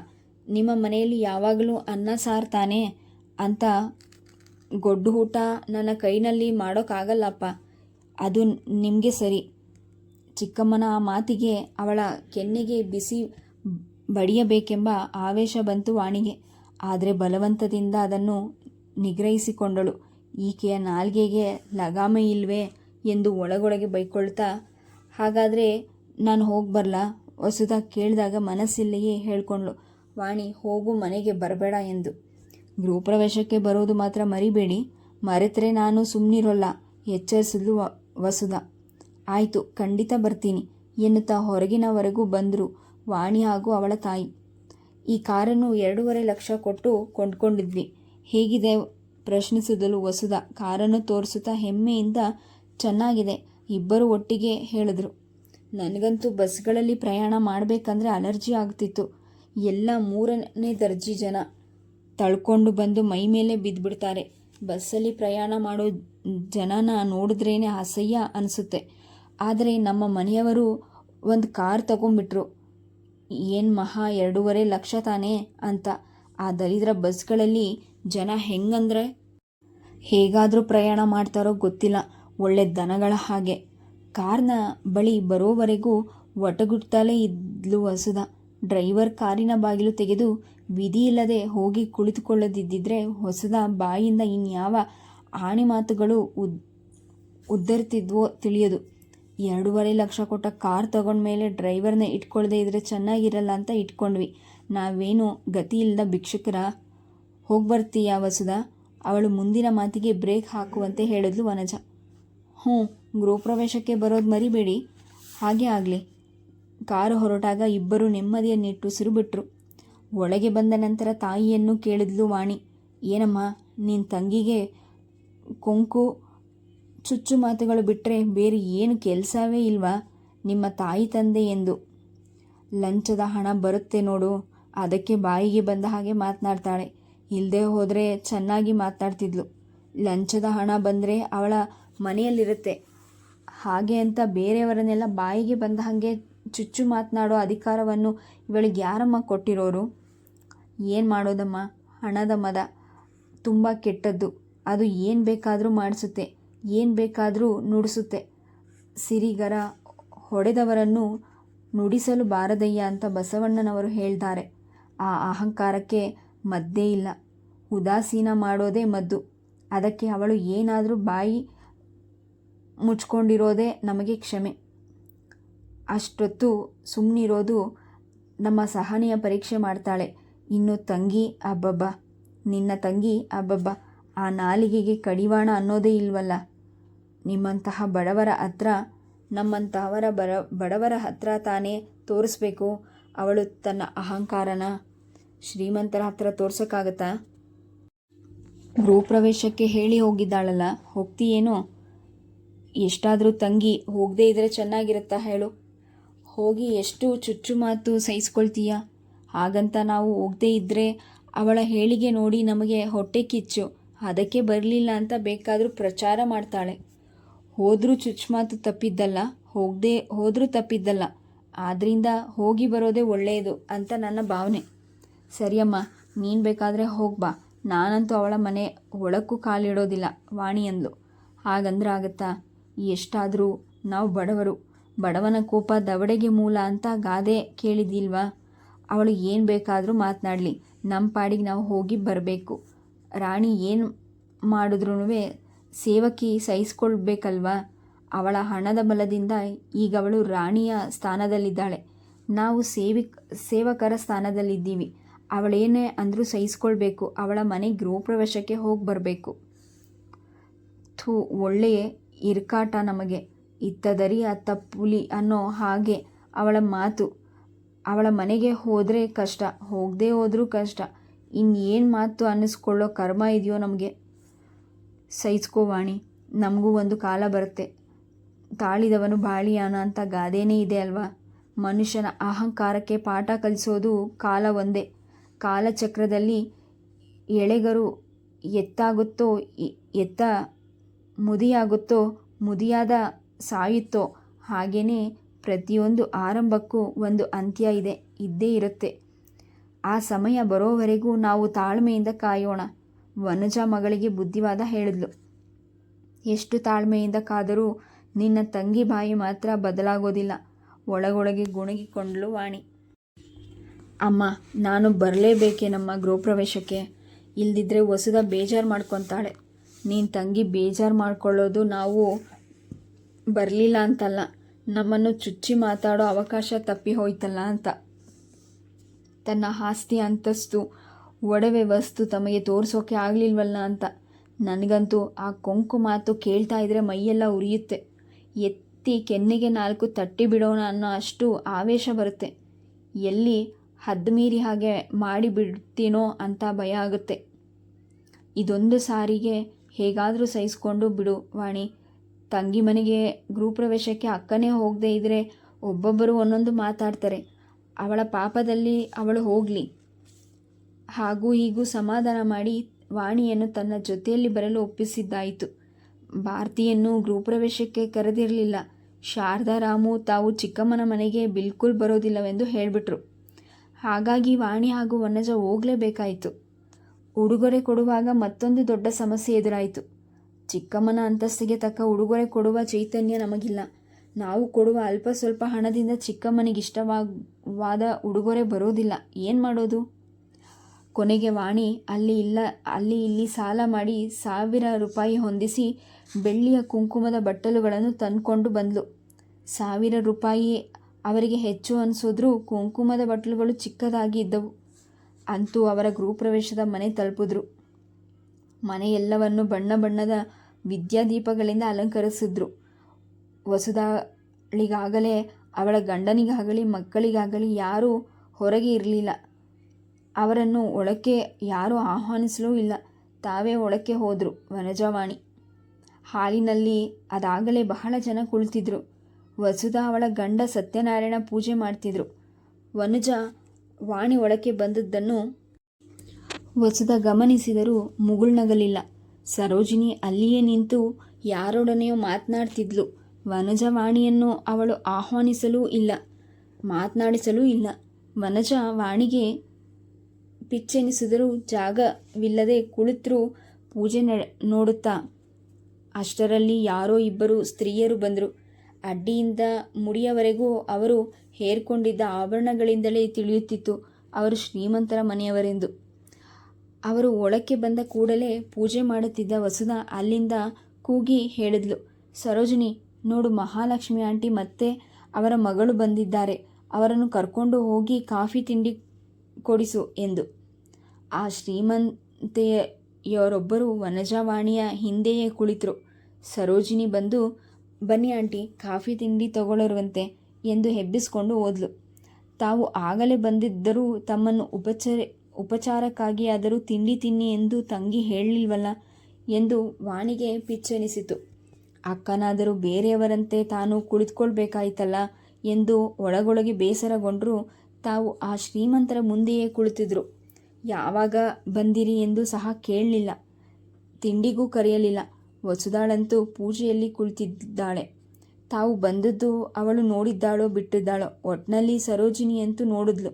ನಿಮ್ಮ ಮನೆಯಲ್ಲಿ ಯಾವಾಗಲೂ ಅನ್ನ ಸಾರು ತಾನೇ? ಅಂತ ಗೊಡ್ಡು ಊಟ ನನ್ನ ಕೈನಲ್ಲಿ ಮಾಡೋಕ್ಕಾಗಲ್ಲಪ್ಪ. ಅದು ನಿಮಗೆ ಸರಿ. ಚಿಕ್ಕಮ್ಮನ ಆ ಮಾತಿಗೆ ಅವಳ ಕೆನ್ನೆಗೆ ಬಿಸಿ ಬಡಿಯಬೇಕೆಂಬ ಆವೇಶ ಬಂತು ವಾಣಿಗೆ. ಆದರೆ ಬಲವಂತದಿಂದ ಅದನ್ನು ನಿಗ್ರಹಿಸಿಕೊಂಡಳು. ಈಕೆಯ ನಾಲ್ಗೆಗೆ ಲಗಾಮೆ ಇಲ್ವೇ ಎಂದು ಒಳಗೊಳಗೆ ಬೈಕೊಳ್ತಾ, ಹಾಗಾದರೆ ನಾನು ಹೋಗಿ ಬರಲಾ? ವಸುಧ ಕೇಳಿದಾಗ ಮನಸ್ಸಿಲ್ಲೆಯೇ ಹೇಳ್ಕೊಂಡ್ಳು. ವಾಣಿ, ಹೋಗು, ಮನೆಗೆ ಬರಬೇಡ ಎಂದು. ಗೃಹಪ್ರವೇಶಕ್ಕೆ ಬರೋದು ಮಾತ್ರ ಮರಿಬೇಡಿ. ಮರೆತರೆ ನಾನು ಸುಮ್ಮನಿರೋಲ್ಲ ಎಚ್ಚರಿಸಿದ್ಲು ವಸುಧ. ಆಯಿತು, ಖಂಡಿತ ಬರ್ತೀನಿ ಎನ್ನುತ್ತಾ ಹೊರಗಿನವರೆಗೂ ಬಂದರು. ವಾಣಿ ಹಾಗೂ ಅವಳ ತಾಯಿ. ಈ ಕಾರನ್ನು ಎರಡೂವರೆ ಲಕ್ಷ ಕೊಟ್ಟು ಕೊಂಡ್ಕೊಂಡಿದ್ವಿ. ಹೇಗಿದೆ ಪ್ರಶ್ನಿಸಿದಳು ವಸುದ ಕಾರನ್ನು ತೋರಿಸುತ್ತಾ ಹೆಮ್ಮೆಯಿಂದ ಚೆನ್ನಾಗಿದೆ, ಇಬ್ಬರು ಒಟ್ಟಿಗೆ ಹೇಳಿದ್ರು. ನನಗಂತೂ ಬಸ್ಗಳಲ್ಲಿ ಪ್ರಯಾಣ ಮಾಡಬೇಕಂದ್ರೆ ಅಲರ್ಜಿ ಆಗ್ತಿತ್ತು. ಎಲ್ಲ ಮೂರನೇ ದರ್ಜಿ ಜನ ತಳ್ಕೊಂಡು ಬಂದು ಮೈ ಮೇಲೆ ಬಿದ್ದುಬಿಡ್ತಾರೆ ಬಸ್ಸಲ್ಲಿ ಪ್ರಯಾಣ ಮಾಡೋ ಜನನ ನೋಡಿದ್ರೇನೆ ಅಸಹ್ಯ ಅನಿಸುತ್ತೆ. ಆದರೆ ನಮ್ಮ ಮನೆಯವರು ಒಂದು ಕಾರ್ ತಗೊಂಡ್ಬಿಟ್ರು ಏನು ಮಹಾ ಎರಡೂವರೆ ಲಕ್ಷ ತಾನೇ ಅಂತ. ಆ ದರಿದ್ರ ಬಸ್ಗಳಲ್ಲಿ ಜನ ಹೆಂಗಂದ್ರೆ? ಹೇಗಾದರೂ ಪ್ರಯಾಣ ಮಾಡ್ತಾರೋ ಗೊತ್ತಿಲ್ಲ. ಒಳ್ಳೆ ದನಗಳ ಹಾಗೆ. ಕಾರ್ನ ಬಳಿ ಬರೋವರೆಗೂ ಒಟಗುಡ್ತಲೇ ಇದ್ಲು ಹಸುದ ಡ್ರೈವರ್ ಕಾರಿನ ಬಾಗಿಲು ತೆಗೆದು ವಿಧಿ ಇಲ್ಲದೆ ಹೋಗಿ ಕುಳಿತುಕೊಳ್ಳದಿದ್ದಿದ್ರೆ ಹೊಸದ ಬಾಯಿಂದ ಇನ್ಯಾವ ಆಣಿ ಮಾತುಗಳು ಉದ್ ಉದ್ದರ್ತಿದ್ವೋ ತಿಳಿಯದು. ಎರಡೂವರೆ ಲಕ್ಷ ಕೊಟ್ಟ ಕಾರ್ ತಗೊಂಡ್ಮೇಲೆ ಡ್ರೈವರ್ನ ಇಟ್ಕೊಳ್ಳದೆ ಇದ್ರೆ ಚೆನ್ನಾಗಿರಲ್ಲ ಅಂತ ಇಟ್ಕೊಂಡ್ವಿ. ನಾವೇನು ಗತಿ ಇಲ್ಲದ ಭಿಕ್ಷುಕರ? ಹೋಗಿ ಬರ್ತೀಯ ವಸುದ ಅವಳು ಮುಂದಿನ ಮಾತಿಗೆ ಬ್ರೇಕ್ ಹಾಕುವಂತೆ ಹೇಳಿದ್ಲು ವನಜ. ಹ್ಞೂ, ಗೃಹಪ್ರವೇಶಕ್ಕೆ ಬರೋದು ಮರಿಬೇಡಿ. ಹಾಗೆ ಆಗಲಿ. ಕಾರು ಹೊರಟಾಗ ಇಬ್ಬರು ನೆಮ್ಮದಿಯನ್ನಿಟ್ಟುಸಿರು ಬಿಟ್ಟರು ಒಳಗೆ ಬಂದ ನಂತರ ತಾಯಿಯನ್ನು ಕೇಳಿದ್ಲು ವಾಣಿ. ಏನಮ್ಮ ನಿನ್ನ ತಂಗಿಗೆ ಕೊಂಕು ಚುಚ್ಚು ಮಾತುಗಳು ಬಿಟ್ಟರೆ ಬೇರೆ ಏನು ಕೆಲಸವೇ ಇಲ್ವಾ? ನಿಮ್ಮ ತಾಯಿ ತಂದೆ ಎಂದು. ಲಂಚದ ಹಣ ಬರುತ್ತೆ ನೋಡು. ಅದಕ್ಕೆ ಬಾಯಿಗೆ ಬಂದ ಹಾಗೆ ಮಾತನಾಡ್ತಾಳೆ. ಇಲ್ಲದೆ ಹೋದರೆ ಚೆನ್ನಾಗಿ ಮಾತನಾಡ್ತಿದ್ಲು. ಲಂಚದ ಹಣ ಬಂದರೆ ಅವಳ ಮನೆಯಲ್ಲಿರುತ್ತೆ. ಹಾಗೆ ಅಂತ ಬೇರೆಯವರನ್ನೆಲ್ಲ ಬಾಯಿಗೆ ಬಂದ ಹಾಗೆ ಚುಚ್ಚು ಮಾತನಾಡೋ ಅಧಿಕಾರವನ್ನು ಇವಳಿಗೆ ಯಾರಮ್ಮ ಕೊಟ್ಟಿರೋರು? ಏನು ಮಾಡೋದಮ್ಮ? ಹಣದ ಮದ. ತುಂಬ ಕೆಟ್ಟದ್ದು. ಅದು ಏನು ಬೇಕಾದರೂ ಮಾಡಿಸುತ್ತೆ. ಏನು ಬೇಕಾದರೂ ನುಡಿಸುತ್ತೆ. ಸಿರಿಗರ ಹೊಡೆದವರನ್ನು ನುಡಿಸಲು ಬಾರದಯ್ಯ ಅಂತ ಬಸವಣ್ಣನವರು ಹೇಳ್ತಾರೆ. ಆ ಅಹಂಕಾರಕ್ಕೆ ಮದ್ದೇ ಇಲ್ಲ. ಉದಾಸೀನ ಮಾಡೋದೇ ಮದ್ದು. ಅದಕ್ಕೆ ಅವಳು ಏನಾದರೂ ಬಾಯಿ ಮುಚ್ಕೊಂಡಿರೋದೇ ನಮಗೆ ಕ್ಷಮೆ. ಅಷ್ಟೊತ್ತು ಸುಮ್ಮನಿರೋದು ನಮ್ಮ ಸಹನೆಯ ಪರೀಕ್ಷೆ ಮಾಡ್ತಾಳೆ. ಇನ್ನು ತಂಗಿ, ಅಬ್ಬಬ್ಬ. ನಿನ್ನ ತಂಗಿ, ಅಬ್ಬಬ್ಬ. ಆ ನಾಲಿಗೆಗೆ ಕಡಿವಾಣ ಅನ್ನೋದೇ ಇಲ್ವಲ್ಲ? ನಿಮ್ಮಂತಹ ಬಡವರ ಹತ್ರ, ನಮ್ಮಂತಹವರ ಬರ ಬಡವರ ಹತ್ರ ತಾನೇ ತೋರಿಸ್ಬೇಕು. ಅವಳು ತನ್ನ ಅಹಂಕಾರನ ಶ್ರೀಮಂತರ ಹತ್ರ ತೋರ್ಸೋಕ್ಕಾಗತ್ತಾ? ಗೃಹಪ್ರವೇಶಕ್ಕೆ ಹೇಳಿ ಹೋಗಿದ್ದಾಳಲ್ಲ, ಹೋಗ್ತೀಯೇನೋ? ಎಷ್ಟಾದರೂ ತಂಗಿ ಹೋಗದೇ ಇದ್ರೆ ಚೆನ್ನಾಗಿರುತ್ತಾ ಹೇಳು. ಹೋಗಿ ಎಷ್ಟು ಚುಚ್ಚು ಮಾತು ಸಹಿಸ್ಕೊಳ್ತೀಯ? ಹಾಗಂತ ನಾವು ಹೋಗದೇ ಇದ್ದರೆ ಅವಳ ಹೇಳಿಗೆ ನೋಡಿ ನಮಗೆ ಹೊಟ್ಟೆ ಕಿಚ್ಚು. ಅದಕ್ಕೆ ಬರಲಿಲ್ಲ ಅಂತ ಬೇಕಾದರೂ ಪ್ರಚಾರ ಮಾಡ್ತಾಳೆ. ಹೋದರೂ ಚುಚ್ಚುಮಾತು ತಪ್ಪಿದ್ದಲ್ಲ, ಹೋಗದೆ, ಹೋದರೂ ತಪ್ಪಿದ್ದಲ್ಲ. ಆದ್ದರಿಂದ ಹೋಗಿ ಬರೋದೇ ಒಳ್ಳೆಯದು ಅಂತ ನನ್ನ ಭಾವನೆ. ಸರಿಯಮ್ಮ, ನೀನು ಬೇಕಾದರೆ ಹೋಗ್ಬಾ ನಾನಂತೂ ಅವಳ ಮನೆ ಒಳಕ್ಕೂ ಕಾಲಿಡೋದಿಲ್ಲ, ವಾಣಿ ಅಂದ್ಲು. ಹಾಗಂದ್ರೆ ಆಗುತ್ತಾ? ಎಷ್ಟಾದರೂ ನಾವು ಬಡವರು. ಬಡವನ ಕೋಪ ದವಡೆಗೆ ಮೂಲ ಅಂತ ಗಾದೆ ಕೇಳಿದಿಲ್ವಾ ಅವಳು ಏನು ಬೇಕಾದರೂ ಮಾತನಾಡಲಿ. ನಮ್ಮ ಪಾಡಿಗೆ ನಾವು ಹೋಗಿ ಬರಬೇಕು. ರಾಣಿ ಏನು ಮಾಡಿದ್ರೂ ಸೇವಕಿ ಸಹಿಸ್ಕೊಳ್ಬೇಕಲ್ವಾ? ಅವಳ ಹಣದ ಬಲದಿಂದ ಈಗ ಅವಳು ರಾಣಿಯ ಸ್ಥಾನದಲ್ಲಿದ್ದಾಳೆ. ನಾವು ಸೇವಿಕ್, ಸೇವಕರ ಸ್ಥಾನದಲ್ಲಿದ್ದೀವಿ. ಅವಳೇನೇ ಅಂದರೂ ಸಹಿಸ್ಕೊಳ್ಬೇಕು. ಅವಳ ಮನೆ ಗೃಹಪ್ರವೇಶಕ್ಕೆ ಹೋಗಿ ಬರಬೇಕು. ಥೂ, ಒಳ್ಳೆಯ ಇರ್ಕಾಟ ನಮಗೆ. ಇತ್ತದರಿ ಅತ್ತ ಪುಲಿ ಅನ್ನೋ ಹಾಗೆ ಅವಳ ಮಾತು. ಅವಳ ಮನೆಗೆ ಹೋದರೆ ಕಷ್ಟ, ಹೋಗದೆ ಹೋದರೂ ಕಷ್ಟ. ಇನ್ನೇನು ಮಾತು ಅನ್ನಿಸ್ಕೊಳ್ಳೋ ಕರ್ಮ ಇದೆಯೋ ನಮಗೆ? ಸಹಿಸ್ಕೋ ವಾಣಿ ನಮಗೂ ಒಂದು ಕಾಲ ಬರುತ್ತೆ. ತಾಳಿದವನು ಬಾಳಿಯಾನ ಅಂತ ಗಾದೆನೇ ಇದೆ ಅಲ್ವಾ? ಮನುಷ್ಯನ ಅಹಂಕಾರಕ್ಕೆ ಪಾಠ ಕಲಿಸೋದು ಕಾಲ ಒಂದೇ. ಕಾಲಚಕ್ರದಲ್ಲಿ ಎಳೆಗರು ಎತ್ತಾಗುತ್ತೋ ಎತ್ತ ಮುದಿಯಾಗುತ್ತೋ, ಮುದಿಯಾದ ಸಾಯುತ್ತೋ ಹಾಗೆಯೇ ಪ್ರತಿಯೊಂದು ಆರಂಭಕ್ಕೂ ಒಂದು ಅಂತ್ಯ ಇದೆ, ಇದ್ದೇ ಇರುತ್ತೆ. ಆ ಸಮಯ ಬರೋವರೆಗೂ ನಾವು ತಾಳ್ಮೆಯಿಂದ ಕಾಯೋಣ. ವನಜ ಮಗಳಿಗೆ ಬುದ್ಧಿವಾದ ಹೇಳಿದ್ಲು. ಎಷ್ಟು ತಾಳ್ಮೆಯಿಂದ ಕಾದರೂ ನಿನ್ನ ತಂಗಿ ಬಾಯಿ ಮಾತ್ರ ಬದಲಾಗೋದಿಲ್ಲ. ಒಳಗೊಳಗೆ ಗುಣಗಿಕೊಂಡ್ಲು ವಾಣಿ. ಅಮ್ಮ, ನಾನು ಬರಲೇಬೇಕೆ ನಮ್ಮ ಗೃಹಪ್ರವೇಶಕ್ಕೆ? ಇಲ್ದಿದ್ರೆ ಹೊಸದ ಬೇಜಾರು ಮಾಡ್ಕೊತಾಳೆ. ನೀನು ತಂಗಿ ಬೇಜಾರು ಮಾಡ್ಕೊಳ್ಳೋದು ನಾವು ಬರಲಿಲ್ಲ ಅಂತಲ್ಲ. ನಮ್ಮನ್ನು ಚುಚ್ಚಿ ಮಾತಾಡೋ ಅವಕಾಶ ತಪ್ಪಿ ಹೋಯ್ತಲ್ಲ ಅಂತ. ತನ್ನ ಆಸ್ತಿ ಅಂತಸ್ತು ಒಡವೆ ವಸ್ತು ತಮಗೆ ತೋರಿಸೋಕೆ ಆಗಲಿಲ್ವಲ್ಲ ಅಂತ. ನನಗಂತೂ ಆ ಕೊಂಕು ಮಾತು ಕೇಳ್ತಾ ಇದ್ರೆ ಮೈಯೆಲ್ಲ ಉರಿಯುತ್ತೆ. ಎತ್ತಿ ಕೆನ್ನೆಗೆ ನಾಲ್ಕು ತಟ್ಟಿ ಬಿಡೋಣ ಅನ್ನೋ ಅಷ್ಟು ಆವೇಶ ಬರುತ್ತೆ. ಎಲ್ಲಿ ಹದ್ಮೀರಿ ಮೀರಿ ಹಾಗೆ ಮಾಡಿ ಬಿಡ್ತೀನೋ ಅಂತ ಭಯ ಆಗುತ್ತೆ. ಇದೊಂದು ಸಾರಿಗೆ ಹೇಗಾದರೂ ಸಹಿಸ್ಕೊಂಡು ಬಿಡು ವಾಣಿ. ತಂಗಿ ಮನೆಗೆ ಗೃಹಪ್ರವೇಶಕ್ಕೆ ಅಕ್ಕನೇ ಹೋಗದೆ ಇದ್ದರೆ ಒಬ್ಬೊಬ್ಬರು ಒಂದೊಂದು ಮಾತಾಡ್ತಾರೆ. ಅವಳ ಪಾಪದಲ್ಲಿ ಅವಳು ಹೋಗಲಿ. ಹಾಗೂ ಹೀಗೂ ಸಮಾಧಾನ ಮಾಡಿ ವಾಣಿಯನ್ನು ತನ್ನ ಜೊತೆಯಲ್ಲಿ ಬರಲು ಒಪ್ಪಿಸಿದ್ದಾಯಿತು. ಭಾರತಿಯನ್ನು ಗೃಹಪ್ರವೇಶಕ್ಕೆ ಕರೆದಿರಲಿಲ್ಲ. ಶಾರದಾ ರಾಮು ತಾವು ಚಿಕ್ಕಮ್ಮನ ಮನೆಗೆ ಬಿಲ್ಕುಲ್ ಬರೋದಿಲ್ಲವೆಂದು ಹೇಳಿಬಿಟ್ರು. ಹಾಗಾಗಿ ವಾಣಿ ಹಾಗೂ ವನಜ ಹೋಗಲೇಬೇಕಾಯಿತು. ಉಡುಗೊರೆ ಕೊಡುವಾಗ ಮತ್ತೊಂದು ದೊಡ್ಡ ಸಮಸ್ಯೆ ಎದುರಾಯಿತು. ಚಿಕ್ಕಮ್ಮನ ಅಂತಸ್ತಿಗೆ ತಕ್ಕ ಉಡುಗೊರೆ ಕೊಡುವ ಚೈತನ್ಯ ನಮಗಿಲ್ಲ. ನಾವು ಕೊಡುವ ಅಲ್ಪ ಸ್ವಲ್ಪ ಹಣದಿಂದ ಚಿಕ್ಕಮ್ಮನಿಗಿಷ್ಟವಾದ ಉಡುಗೊರೆ ಬರೋದಿಲ್ಲ. ಏನು ಮಾಡೋದು? ಕೊನೆಗೆ ವಾಣಿ, ಅಲ್ಲಿ ಇಲ್ಲ, ಅಲ್ಲಿ ಇಲ್ಲಿ ಸಾಲ ಮಾಡಿ ಸಾವಿರ ರೂಪಾಯಿ ಹೊಂದಿಸಿ ಬೆಳ್ಳಿಯ ಕುಂಕುಮದ ಬಟ್ಟಲುಗಳನ್ನು ತಂದ್ಕೊಂಡು ಬಂದ್ಲು. ಸಾವಿರ ರೂಪಾಯಿ ಅವರಿಗೆ ಹೆಚ್ಚು ಅನಿಸಿದ್ರೂ ಕುಂಕುಮದ ಬಟ್ಟಲುಗಳು ಚಿಕ್ಕದಾಗಿ ಇದ್ದವು. ಅಂತೂ ಅವರ ಗೃಹಪ್ರವೇಶದ ಮನೆ ತಲುಪಿದ್ರು. ಮನೆಯೆಲ್ಲವನ್ನು ಬಣ್ಣ ಬಣ್ಣದ ವಿದ್ಯಾದೀಪಗಳಿಂದ ಅಲಂಕರಿಸಿದ್ರು. ವಸುಧಾಳಿಗಾಗಲೇ ಅವಳ ಗಂಡನಿಗಾಗಲಿ ಮಕ್ಕಳಿಗಾಗಲಿ ಯಾರೂ ಹೊರಗೆ ಇರಲಿಲ್ಲ. ಅವರನ್ನು ಒಳಕ್ಕೆ ಯಾರೂ ಆಹ್ವಾನಿಸಲೂ ಇಲ್ಲ. ತಾವೇ ಒಳಕ್ಕೆ ಹೋದರು ವನಜವಾಣಿ. ಹಾಲಿನಲ್ಲಿ ಅದಾಗಲೇ ಬಹಳ ಜನ ಕುಳಿತಿದ್ರು. ವಸುಧ ಅವಳ ಗಂಡ ಸತ್ಯನಾರಾಯಣ ಪೂಜೆ ಮಾಡ್ತಿದ್ರು. ವನುಜ ವಾಣಿ ಒಳಕ್ಕೆ ಬಂದದ್ದನ್ನು ವಸುಧ ಗಮನಿಸಿದರೂ ಮುಗುಳ್ನಗಲಿಲ್ಲ ಸರೋಜಿನಿ ಅಲ್ಲಿಯೇ ನಿಂತು ಯಾರೊಡನೆಯೋ ಮಾತನಾಡ್ತಿದ್ಲು. ವನಜ ವಾಣಿಯನ್ನು ಅವಳು ಆಹ್ವಾನಿಸಲೂ ಇಲ್ಲ. ಮಾತನಾಡಿಸಲೂ ಇಲ್ಲ. ವನಜ ವಾಣಿಗೆ ಪಿಚ್ಚೆನಿಸಿದರೂ ಜಾಗವಿಲ್ಲದೆ ಕುಳಿತರೂ ಪೂಜೆ ನೋಡುತ್ತಾ. ಅಷ್ಟರಲ್ಲಿ ಯಾರೋ ಇಬ್ಬರು ಸ್ತ್ರೀಯರು ಬಂದರು. ಅಡ್ಡಿಯಿಂದ ಮುಡಿಯವರೆಗೂ ಅವರು ಹೇರ್ಕೊಂಡಿದ್ದ ಆಭರಣಗಳಿಂದಲೇ ತಿಳಿಯುತ್ತಿತ್ತು. ಅವರು ಶ್ರೀಮಂತರ ಮನೆಯವರೆಂದು. ಅವರು ಒಳಕ್ಕೆ ಬಂದ ಕೂಡಲೇ ಪೂಜೆ ಮಾಡುತ್ತಿದ್ದ ವಸುಧ ಅಲ್ಲಿಂದ ಕೂಗಿ ಹೇಳಿದ್ಲು, ಸರೋಜಿನಿ, ನೋಡು, ಮಹಾಲಕ್ಷ್ಮಿ ಆಂಟಿ ಮತ್ತೆ ಅವರ ಮಗಳು ಬಂದಿದ್ದಾರೆ. ಅವರನ್ನು ಕರ್ಕೊಂಡು ಹೋಗಿ ಕಾಫಿ ತಿಂಡಿ ಕೊಡಿಸು ಎಂದು. ಆ ಶ್ರೀಮಂತೆಯರೊಬ್ಬರು ವನಜಾವಾಣಿಯ ಹಿಂದೆಯೇ ಕುಳಿತರು. ಸರೋಜಿನಿ ಬಂದು, ಬನ್ನಿ ಆಂಟಿ, ಕಾಫಿ ತಿಂಡಿ ತಗೊಳ್ಳರುವಂತೆ ಎಂದು ಹೆಬ್ಬಿಸಿಕೊಂಡು ಓದ್ಲು ತಾವು ಆಗಲೇ ಬಂದಿದ್ದರೂ ತಮ್ಮನ್ನು ಉಪಚಾರ, ಉಪಚಾರಕ್ಕಾಗಿ ಆದರೂ ತಿಂಡಿ ತಿನ್ನಿ ಎಂದು ತಂಗಿ ಹೇಳಲಿಲ್ವಲ್ಲ ಎಂದು ವಾಣಿಗೆ ಪಿಚ್ಚೆನಿಸಿತು. ಅಕ್ಕನಾದರೂ ಬೇರೆಯವರಂತೆ ತಾನು ಕುಳಿತುಕೊಳ್ಬೇಕಾಯ್ತಲ್ಲ ಎಂದು ಒಳಗೊಳಗೆ ಬೇಸರಗೊಂಡರೂ ತಾವು ಆ ಶ್ರೀಮಂತರ ಮುಂದೆಯೇ ಕುಳಿತಿದ್ರು. ಯಾವಾಗ ಬಂದಿರಿ ಎಂದು ಸಹ ಕೇಳಲಿಲ್ಲ. ತಿಂಡಿಗೂ ಕರೆಯಲಿಲ್ಲ. ವಸುದಾಳಂತೂ ಪೂಜೆಯಲ್ಲಿ ಕುಳಿತಿದ್ದಾಳೆ. ತಾವು ಬಂದದ್ದು ಅವಳು ನೋಡಿದ್ದಾಳೋ ಬಿಟ್ಟಿದ್ದಾಳೋ ಒಟ್ನಲ್ಲಿ ಸರೋಜಿನಿಯಂತೂ ನೋಡಿದ್ಲು.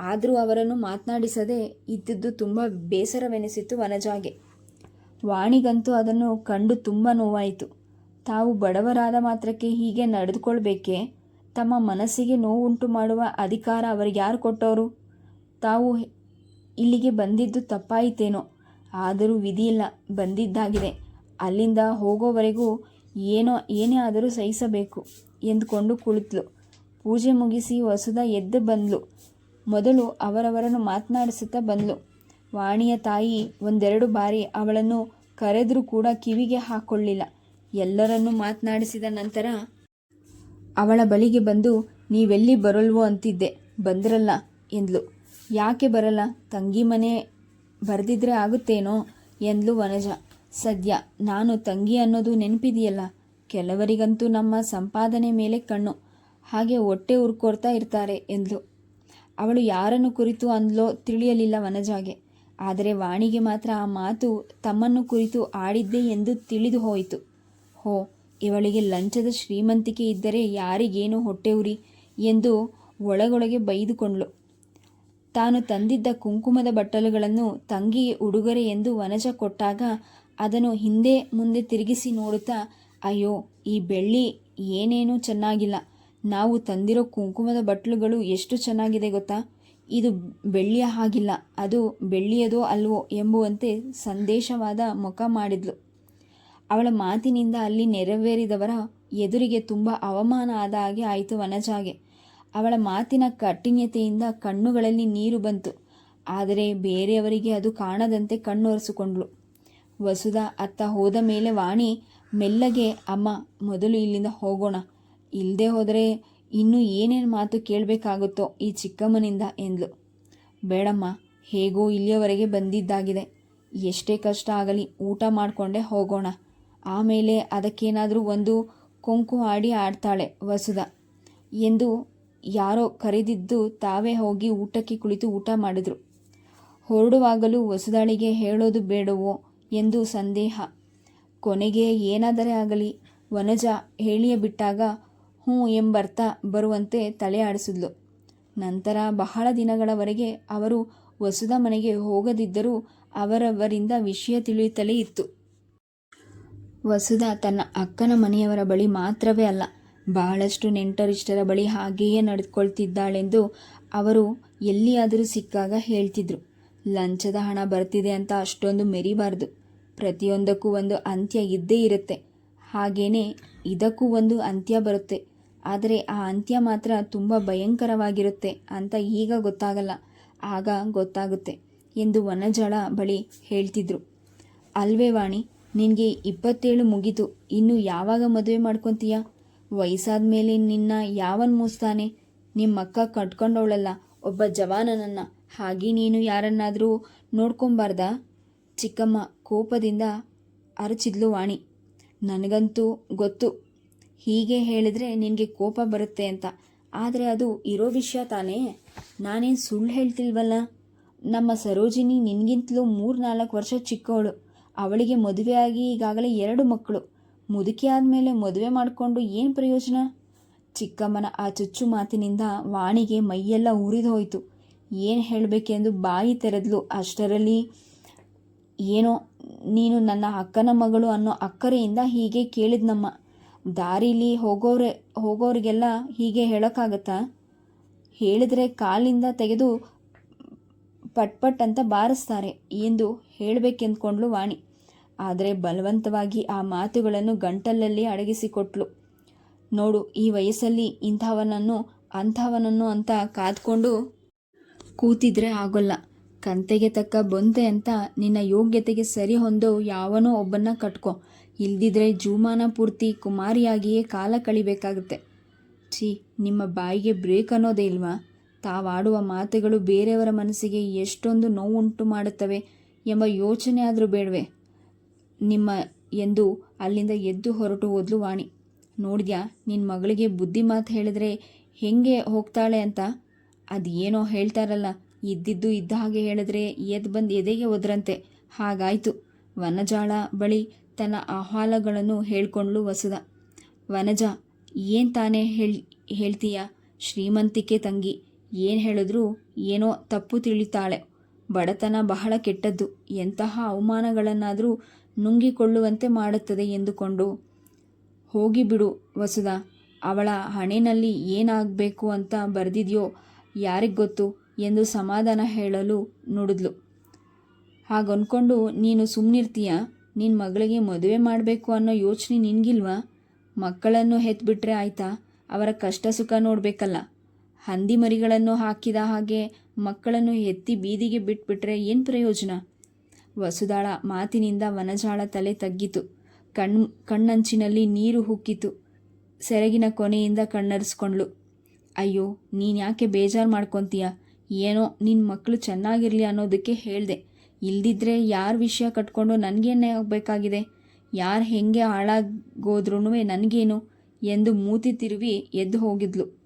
ಆದರೂ ಅವರನ್ನು ಮಾತನಾಡಿಸದೆ ಇದ್ದದ್ದು ತುಂಬ ಬೇಸರವೆನಿಸಿತು ವನಜಾಗೆ. ವಾಣಿಗಂತೂ ಅದನ್ನು ಕಂಡು ತುಂಬ ನೋವಾಯಿತು. ತಾವು ಬಡವರಾದ ಮಾತ್ರಕ್ಕೆ ಹೀಗೆ ನಡೆದುಕೊಳ್ಬೇಕೇ? ತಮ್ಮ ಮನಸ್ಸಿಗೆ ನೋವುಂಟು ಮಾಡುವ ಅಧಿಕಾರ ಅವರಿಗೆ ಯಾರು ಕೊಟ್ಟವರು? ತಾವು ಇಲ್ಲಿಗೆ ಬಂದಿದ್ದು ತಪ್ಪಾಯಿತೇನೋ? ಆದರೂ ವಿಧಿಯಿಲ್ಲ, ಬಂದಿದ್ದಾಗಿದೆ. ಅಲ್ಲಿಂದ ಹೋಗೋವರೆಗೂ ಏನೋ, ಏನೇ ಆದರೂ ಸಹಿಸಬೇಕು ಎಂದುಕೊಂಡು ಕುಳಿತಳು ಪೂಜೆ ಮುಗಿಸಿ ವಸುದ ಎದ್ದು ಬಂದ್ಲು. ಮೊದಲು ಅವರವರನ್ನು ಮಾತನಾಡಿಸುತ್ತಾ ಬಂದ್ಲು. ವಾಣಿಯ ತಾಯಿ ಒಂದೆರಡು ಬಾರಿ ಅವಳನ್ನು ಕರೆದರೂ ಕೂಡ ಕಿವಿಗೆ ಹಾಕ್ಕೊಳ್ಳಿಲ್ಲ ಎಲ್ಲರನ್ನೂ ಮಾತನಾಡಿಸಿದ ನಂತರ ಅವಳ ಬಳಿಗೆ ಬಂದು, ನೀವೆಲ್ಲಿ ಬರಲ್ವೋ ಅಂತಿದ್ದೆ. ಬಂದ್ರಲ್ಲ, ಎಂದ್ಲು. ಯಾಕೆ ಬರಲ್ಲ? ತಂಗಿ ಮನೆ ಬರೆದಿದ್ರೆ ಆಗುತ್ತೇನೋ? ಎಂದ್ಲು ವನಜ. ಸದ್ಯ, ನಾನು ತಂಗಿ ಅನ್ನೋದು ನೆನಪಿದೆಯಲ್ಲ. ಕೆಲವರಿಗಂತೂ ನಮ್ಮ ಸಂಪಾದನೆ ಮೇಲೆ ಕಣ್ಣು. ಹಾಗೆ ಹೊಟ್ಟೆ ಉರ್ಕೊಡ್ತಾ ಇರ್ತಾರೆ, ಎಂದ್ಲು. ಅವಳು ಯಾರನ್ನು ಕುರಿತು ಅಂದ್ಲೋ ತಿಳಿಯಲಿಲ್ಲ ವನಜಾಗೆ. ಆದರೆ ವಾಣಿಗೆ ಮಾತ್ರ ಆ ಮಾತು ತಮ್ಮನ್ನು ಕುರಿತು ಆಡಿದ್ದೆ ಎಂದು ತಿಳಿದು ಹೋಯಿತು. ಹೋ ಇವಳಿಗೆ ಲಂಚದ ಶ್ರೀಮಂತಿಕೆ ಇದ್ದರೆ ಯಾರಿಗೇನು ಹೊಟ್ಟೆ ಉರಿ ಎಂದು ಒಳಗೊಳಗೆ ಬೈದುಕೊಂಡ್ಳು. ತಾನು ತಂದಿದ್ದ ಕುಂಕುಮದ ಬಟ್ಟಲುಗಳನ್ನು ತಂಗಿಗೆ ಉಡುಗೊರೆ ಎಂದು ವನಜ ಕೊಟ್ಟಾಗ ಅದನ್ನು ಹಿಂದೆ ಮುಂದೆ ತಿರುಗಿಸಿ ನೋಡುತ್ತಾ, ಅಯ್ಯೋ, ಈ ಬೆಳ್ಳಿ ಏನೇನೂ ಚೆನ್ನಾಗಿಲ್ಲ. ನಾವು ತಂದಿರೋ ಕುಂಕುಮದ ಬಟ್ಟಲುಗಳು ಎಷ್ಟು ಚೆನ್ನಾಗಿದೆ ಗೊತ್ತಾ? ಇದು ಬೆಳ್ಳಿಯ ಹಾಗಿಲ್ಲ, ಅದು ಬೆಳ್ಳಿಯದೋ ಅಲ್ವೋ ಎಂಬುವಂತೆ ಸಂದೇಶವಾದ ಮುಖ ಮಾಡಿದ್ಲು. ಅವಳ ಮಾತಿನಿಂದ ಅಲ್ಲಿ ನೆರವೇರಿದವರ ಎದುರಿಗೆ ತುಂಬ ಅವಮಾನ ಆದ ಹಾಗೆ ಆಯಿತು ವನಜಾಗೆ. ಅವಳ ಮಾತಿನ ಕಠಿಣ್ಯತೆಯಿಂದ ಕಣ್ಣುಗಳಲ್ಲಿ ನೀರು ಬಂತು. ಆದರೆ ಬೇರೆಯವರಿಗೆ ಅದು ಕಾಣದಂತೆ ಕಣ್ಣೊರೆಸಿಕೊಂಡ್ಳು. ವಸುಧ ಅತ್ತ ಹೋದ ಮೇಲೆ ವಾಣಿ, ಮೆಲ್ಲಗೆ ಅಮ್ಮ, ಮೊದಲು ಇಲ್ಲಿಂದ ಹೋಗೋಣ. ಇಲ್ಲದೆ ಹೋದರೆ ಇನ್ನೂ ಏನೇನು ಮಾತು ಕೇಳಬೇಕಾಗುತ್ತೋ ಈ ಚಿಕ್ಕಮ್ಮನಿಂದ ಎಂದ್ಲು. ಬೇಡಮ್ಮ, ಹೇಗೋ ಇಲ್ಲಿಯವರೆಗೆ ಬಂದಿದ್ದಾಗಿದೆ. ಎಷ್ಟೇ ಕಷ್ಟ ಆಗಲಿ ಊಟ ಮಾಡಿಕೊಂಡೇ ಹೋಗೋಣ. ಆಮೇಲೆ ಅದಕ್ಕೇನಾದರೂ ಒಂದು ಕೊಂಕು ಆಡಿ ಆಡ್ತಾಳೆ ವಸುಧ. ಎಂದು ಯಾರೋ ಕರೆದಿದ್ದು ತಾವೇ ಹೋಗಿ ಊಟಕ್ಕೆ ಕುಳಿತು ಊಟ ಮಾಡಿದ್ರು. ಹೊರಡುವಾಗಲೂ ವಸುದಾಳಿಗೆ ಹೇಳೋದು ಬೇಡವೋ ಎಂದು ಸಂದೇಹ. ಕೊನೆಗೆ ಏನಾದರೆ ಆಗಲಿ, ವನಜ ಹೇಳಿಯ ಬಿಟ್ಟಾಗ ಹ್ಞೂ ಎಂಬರ್ಥ ಬರುವಂತೆ ತಲೆ ಆಡಿಸಿದ್ಲು. ನಂತರ ಬಹಳ ದಿನಗಳವರೆಗೆ ಅವರು ವಸುದ ಮನೆಗೆ ಹೋಗದಿದ್ದರೂ ಅವರವರಿಂದ ವಿಷಯ ತಿಳಿಯುತ್ತಲೇ ಇತ್ತು. ವಸುಧ ತನ್ನ ಅಕ್ಕನ ಮನೆಯವರ ಬಳಿ ಮಾತ್ರವೇ ಅಲ್ಲ, ಬಹಳಷ್ಟು ನೆಂಟರಿಷ್ಟರ ಬಳಿ ಹಾಗೆಯೇ ನಡೆದುಕೊಳ್ತಿದ್ದಾಳೆಂದು ಅವರು ಎಲ್ಲಿಯಾದರೂ ಸಿಕ್ಕಾಗ ಹೇಳ್ತಿದ್ರು. ಲಂಚದ ಹಣ ಬರ್ತಿದೆ ಅಂತ ಅಷ್ಟೊಂದು ಮೆರಿಬಾರ್ದು. ಪ್ರತಿಯೊಂದಕ್ಕೂ ಒಂದು ಅಂತ್ಯ ಇದ್ದೇ ಇರುತ್ತೆ. ಹಾಗೇನೆ ಇದಕ್ಕೂ ಒಂದು ಅಂತ್ಯ ಬರುತ್ತೆ. ಆದರೆ ಆ ಅಂತ್ಯ ಮಾತ್ರ ತುಂಬ ಭಯಂಕರವಾಗಿರುತ್ತೆ ಅಂತ ಈಗ ಗೊತ್ತಾಗಲ್ಲ. ಆಗ ಗೊತ್ತಾಗುತ್ತೆ ಎಂದು ವನಜಳ ಬಳಿ ಹೇಳ್ತಿದ್ರು. ಅಲ್ವೇ ವಾಣಿ ನಿನಗೆ ಇಪ್ಪತ್ತೇಳು ಮುಗೀತು. ಇನ್ನು ಯಾವಾಗ ಮದುವೆ ಮಾಡ್ಕೊತೀಯ? ವಯಸ್ಸಾದ ಮೇಲೆ ನಿನ್ನ ಯಾವನ್ ಮೂಸ್ತಾನೆ? ನಿಮ್ಮ ಅಕ್ಕ ಕಟ್ಕೊಂಡವಳಲ್ಲ, ಒಬ್ಬ ಜವಾನನನ್ನ. ಹಾಗೆ ನೀನು ಯಾರನ್ನಾದರೂ ನೋಡ್ಕೊಂಬಾರ್ದ? ಚಿಕ್ಕಮ್ಮ ಕೋಪದಿಂದ ಅರಚಿದ್ಲು ವಾಣಿ. ನನಗಂತೂ ಗೊತ್ತು. ಹೀಗೆ ಹೇಳಿದರೆ ನಿನಗೆ ಕೋಪ ಬರುತ್ತೆ ಅಂತ. ಆದರೆ ಅದು ಇರೋ ವಿಷಯ ತಾನೇ? ನಾನೇನು ಸುಳ್ಳು ಹೇಳ್ತಿಲ್ವಲ್ಲ? ನಮ್ಮ ಸರೋಜಿನಿ ನಿನಗಿಂತಲೂ ಮೂರು ನಾಲ್ಕು ವರ್ಷ ಚಿಕ್ಕವಳು. ಅವಳಿಗೆ ಮದುವೆಯಾಗಿ ಈಗಾಗಲೇ ಎರಡು ಮಕ್ಕಳು. ಮುದುಕಿ ಆದಮೇಲೆ ಮದುವೆ ಮಾಡಿಕೊಂಡು ಏನು ಪ್ರಯೋಜನ? ಚಿಕ್ಕಮ್ಮನ ಆ ಚುಚ್ಚು ಮಾತಿನಿಂದ ವಾಣಿಗೆ ಮೈಯೆಲ್ಲ ಉರಿದು ಹೋಯಿತು. ಏನು ಹೇಳಬೇಕೆಂದು ಬಾಯಿ ತೆರೆದ್ಲು ಅಷ್ಟರಲ್ಲಿ. ಏನೋ, ನೀನು ನನ್ನ ಅಕ್ಕನ ಮಗಳು ಅನ್ನೋ ಅಕ್ಕರೆಯಿಂದ ಹೀಗೆ ಕೇಳಿದ್ನಮ್ಮ. ದಾರಿಲಿ ಹೋಗೋರೆ ಹೋಗೋರಿಗೆಲ್ಲ ಹೀಗೆ ಹೇಳೋಕ್ಕಾಗತ್ತಾ? ಹೇಳಿದರೆ ಕಾಲಿಂದ ತೆಗೆದು ಪಟ್ಪಟ್ ಪಟ್ ಅಂತ ಬಾರಿಸ್ತಾರೆ ಎಂದು ಹೇಳಬೇಕೆಂದ್ಕೊಂಡ್ಲು ವಾಣಿ. ಆದರೆ ಬಲವಂತವಾಗಿ ಆ ಮಾತುಗಳನ್ನು ಗಂಟಲಲ್ಲಿ ಅಡಗಿಸಿಕೊಟ್ಲು. ನೋಡು, ಈ ವಯಸ್ಸಲ್ಲಿ ಇಂಥವನನ್ನು, ಅಂಥವನನ್ನು ಅಂತ ಕಾದ್ಕೊಂಡು ಕೂತಿದ್ರೆ ಆಗೋಲ್ಲ. ಕಂತೆಗೆ ತಕ್ಕ ಬೊಂತೆ ಅಂತ ನಿನ್ನ ಯೋಗ್ಯತೆಗೆ ಸರಿ ಹೊಂದೋ ಯಾವನೋ ಒಬ್ಬನ್ನ ಕಟ್ಕೊ. ಇಲ್ದಿದ್ರೆ ಜೂಮಾನ ಪೂರ್ತಿ ಕುಮಾರಿಯಾಗಿಯೇ ಕಾಲ ಕಳಿಬೇಕಾಗುತ್ತೆ. ಛೀ, ನಿಮ್ಮ ಬಾಯಿಗೆ ಬ್ರೇಕ್ ಅನ್ನೋದೇ ಇಲ್ವಾ? ತಾವಾಡುವ ಮಾತುಗಳು ಬೇರೆಯವರ ಮನಸ್ಸಿಗೆ ಎಷ್ಟೊಂದು ನೋವುಂಟು ಮಾಡುತ್ತವೆ ಎಂಬ ಯೋಚನೆ ಆದರೂ ಬೇಡವೆ. ನಿಮ್ಮ ಎಂದು ಅಲ್ಲಿಂದ ಎದ್ದು ಹೊರಟು ಹೋದ್ಲು ವಾಣಿ. ನೋಡಿದ್ಯಾ ನಿನ್ನ ಮಗಳಿಗೆ ಬುದ್ಧಿ ಮಾತು ಹೇಳಿದ್ರೆ ಹೆಂಗೆ ಹೋಗ್ತಾಳೆ ಅಂತ? ಅದು ಏನೋ ಹೇಳ್ತಾರಲ್ಲ, ಇದ್ದಿದ್ದು ಇದ್ದ ಹಾಗೆ ಹೇಳಿದ್ರೆ ಎದ್ದು ಬಂದು ಎದೆಗೆ ಒದ್ರಂತೆ. ಹಾಗಾಯಿತು. ವನಜಾಳ ಬಳಿ ತನ್ನ ಆಹ್ವಾಲಗಳನ್ನು ಹೇಳ್ಕೊಂಡ್ಲು ವಸುದ. ವನಜ, ಏನು ತಾನೇ ಹೇಳ್, ಹೇಳ್ತೀಯ? ಶ್ರೀಮಂತಿಕೆ ತಂಗಿ, ಏನು ಹೇಳಿದ್ರೂ ಏನೋ ತಪ್ಪು ತಿಳಿತಾಳೆ. ಬಡತನ ಬಹಳ ಕೆಟ್ಟದ್ದು. ಎಂತಹ ಅವಮಾನಗಳನ್ನಾದರೂ ನುಂಗಿಕೊಳ್ಳುವಂತೆ ಮಾಡುತ್ತದೆ ಎಂದುಕೊಂಡು ಹೋಗಿಬಿಡು ವಸುದ ಅವಳ ಹಣೆಯಲ್ಲಿ ಏನಾಗಬೇಕು ಅಂತ ಬರೆದಿದೆಯೋ ಯಾರಿಗೆ ಗೊತ್ತು? ಎಂದು ಸಮಾಧಾನ ಹೇಳಲು ನುಡಿದ್ಲು. ಹಾಗನ್ಕೊಂಡು, ನೀನು ಸುಮ್ಮನಿರ್ತೀಯ ನಿನ್ನ ಮಗಳಿಗೆ ಮದುವೆ ಮಾಡಬೇಕು ಅನ್ನೋ ಯೋಚನೆ ನಿನಗಿಲ್ವಾ? ಮಕ್ಕಳನ್ನು ಹೆತ್ಬಿಟ್ರೆ ಆಯ್ತಾ? ಅವರ ಕಷ್ಟ ಸುಖ ನೋಡಬೇಕಲ್ಲ. ಹಂದಿ ಮರಿಗಳನ್ನು ಹಾಕಿದ ಹಾಗೆ ಮಕ್ಕಳನ್ನು ಎತ್ತಿ ಬೀದಿಗೆ ಬಿಟ್ಬಿಟ್ರೆ ಏನು ಪ್ರಯೋಜನ? ವಸುದಾಳ ಮಾತಿನಿಂದ ವನಜಾಳ ತಲೆ ತಗ್ಗಿತು. ಕಣ್ ಕಣ್ಣಂಚಿನಲ್ಲಿ ನೀರು ಹುಕ್ಕಿತು. ಸೆರಗಿನ ಕೊನೆಯಿಂದ ಕಣ್ಣರಿಸ್ಕೊಂಡ್ಳು. ಅಯ್ಯೋ, ನೀನು ಯಾಕೆ ಬೇಜಾರು ಮಾಡ್ಕೊತೀಯ? ಏನೋ ನಿನ್ನ ಮಕ್ಕಳು ಚೆನ್ನಾಗಿರಲಿ ಅನ್ನೋದಕ್ಕೆ ಹೇಳಿದೆ. ಇಲ್ದಿದ್ರೆ ಯಾರ ವಿಷಯ ಕಟ್ಕೊಂಡು ನನಗೇನೇ ಆಗಬೇಕಾಗಿದೆ ಯಾರು ಹೆಂಗೆ ಹಾಳಾಗೋದ್ರೂ ನನಗೇನು? ಎಂದು ಮೂತಿ ತಿರುವಿ ಎದ್ದು ಹೋಗಿದ್ಲು.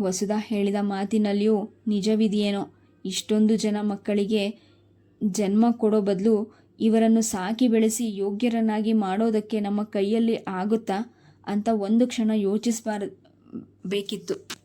ವಸುಧಾ ಹೇಳಿದ ಮಾತಿನಲ್ಲಿಯೂ ನಿಜವಿದೆಯೇನೋ? ಇಷ್ಟೊಂದು ಜನ ಮಕ್ಕಳಿಗೆ ಜನ್ಮ ಕೊಡೋ ಬದಲು ಇವರನ್ನು ಸಾಕಿ ಬೆಳೆಸಿ ಯೋಗ್ಯರನ್ನಾಗಿ ಮಾಡೋದಕ್ಕೆ ನಮ್ಮ ಕೈಯಲ್ಲಿ ಆಗುತ್ತಾ ಅಂತ ಒಂದು ಕ್ಷಣ ಯೋಚಿಸಬಾರ ಬೇಕಿತ್ತು.